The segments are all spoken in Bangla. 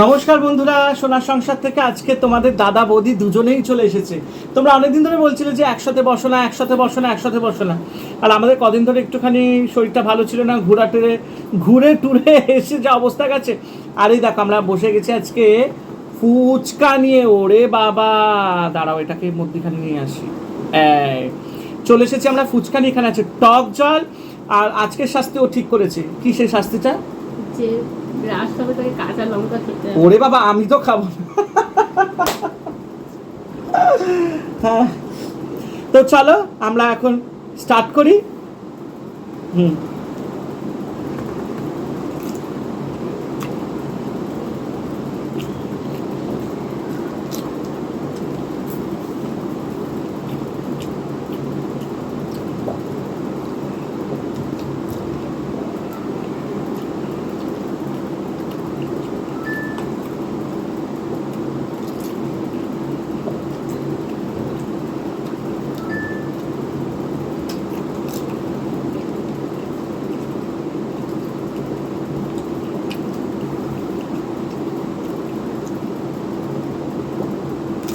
নমস্কার বন্ধুরা, সোনার সংসার থেকে আজকে তোমাদের দাদা বৌদি দুজনেই চলে এসেছে। তোমরা অনেকদিন ধরে বলছিলে যে একসাথে বসো না, একসাথে বসো না, একসাথে বসো না। আর আমাদের কদিন ধরে একটুখানি শরীরটা ভালো ছিল না, ঘোরা টুরে, ঘুরে টুরে এসে যা অবস্থা গেছে। আর এই দেখো, আমরা বসে গেছি আজকে ফুচকা নিয়ে। ওরে বাবা, দাঁড়াও, এটাকে মধ্যিখানে নিয়ে আসি। চলে এসেছি আমরা ফুচকা নিয়ে, এখানে আছে টক জল। আর আজকের শাস্তি ও ঠিক করেছে। কি সেই শাস্তিটা? কাঁচা লঙ্কা খেতে ওরে বাবা, আমি তো খাব হ্যাঁ। তো চলো, আমরা এখন স্টার্ট করি। হুম।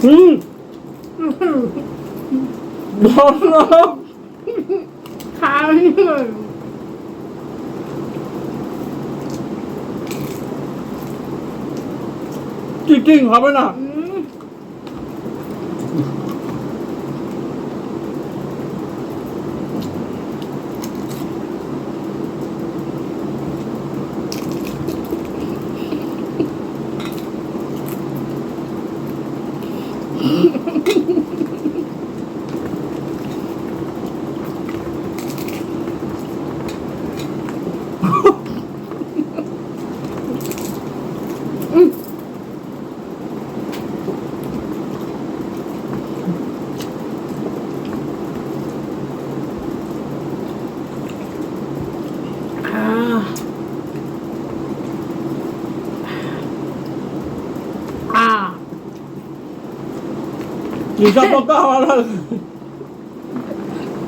อืมร้อนากค้างเลยจริงๆครับไอ้น่ะ 아.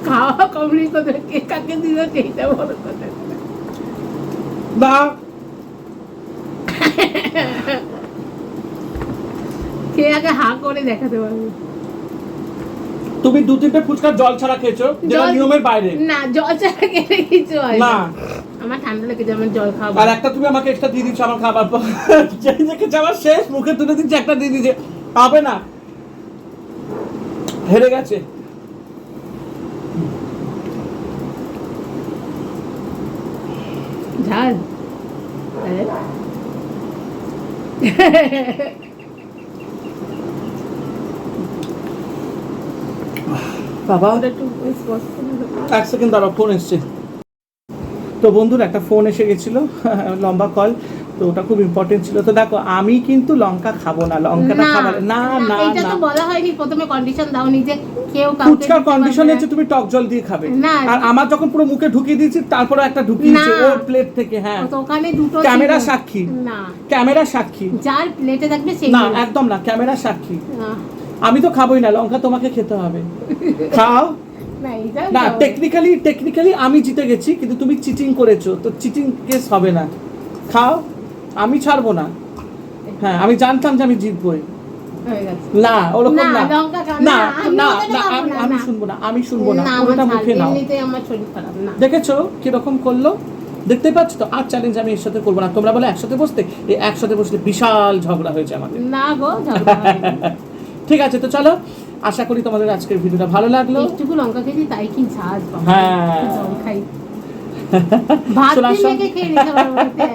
খাওয়া কমপ্লিট করে কে কাকে দিল সেইটা বড় কথা না কে আগে হা করে দেখাতে পারবে? তুমি দু তিনটে ফুচকা জল ছাড়া খেয়েছো যেটা জল- নিয়মের বাইরে। না জল ছাড়া খেলে কিছু হয় না। আমার ঠান্ডা লেগেছে আমার জল খাওয়া আর একটা তুমি আমাকে এক্সট্রা দিয়ে দিচ্ছ আমার খাবার। পর যেই দেখেছি আমার শেষ মুখে তুলে দিচ্ছি একটা দিয়ে দিচ্ছে। পাবে না। হেরে গেছে। ঝাল। বাবা। এক সেকেন্ড ফোন এসছে। তো বন্ধুর একটা ফোন এসে গেছিল লম্বা কল তো ওটা খুব ইম্পর্টেন্ট ছিল। তো দেখো আমি কিন্তু লঙ্কা খাব না লঙ্কাটা খাবার না না এটা তো বলা হয়নি প্রথমে কন্ডিশন দাওনি যে কেউ কাউকে ফুচকার কন্ডিশন হচ্ছে তুমি টক জল দিয়ে খাবে। আর আমার যখন পুরো মুখে ঢুকিয়ে দিয়েছি তারপরে একটা ঢুকিয়েছে। ওর প্লেট থেকে হ্যাঁ। তো ওখানে দুটো ক্যামেরা সাক্ষী। না। ক্যামেরা সাক্ষী। যার প্লেটে থাকবে সেই না একদম না ক্যামেরা সাক্ষী। আমি তো খাবোই না লঙ্কা তোমাকে খেতে হবে। খাও। না টেকনিক্যালি টেকনিক্যালি আমি জিতে গেছি কিন্তু তুমি চিটিং করেছ তো চিটিং কেস হবে না। খাও। আমি ছাড়বো না। হ্যাঁ আমি জানতাম যে আমি জিতবই। না ওরকম না, না। না না, আমি ওটা। শুনব না আমি শুনব না ঝাল, মুখে নাও। দেখেছ কীরকম করল? দেখতে পাচ্ছ তো? আর চ্যালেঞ্জ আমি এর সাথে করব না। তোমরা বলে একসাথে বসতে? এই একসাথে বসলে বিশাল ঝগড়া হয়েছে আমাদের। না গো ঠিক আছে তো চলো আশা করি তোমাদের আজকের ভিডিওটা ভালো লাগল। একটুকু লঙ্কা খেয়েছি তাই কি ঝাঁজ হ্যাঁ। ভাত খেয়ে নিতে।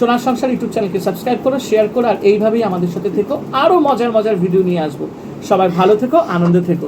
সোনার সংসার ইউটিউব চ্যানেলকে সাবস্ক্রাইব করো শেয়ার করো, আর এইভাবেই আমাদের সাথে থেকো। আরও মজার মজার ভিডিও নিয়ে আসব। সবাই ভালো থেকো, আনন্দে থেকো।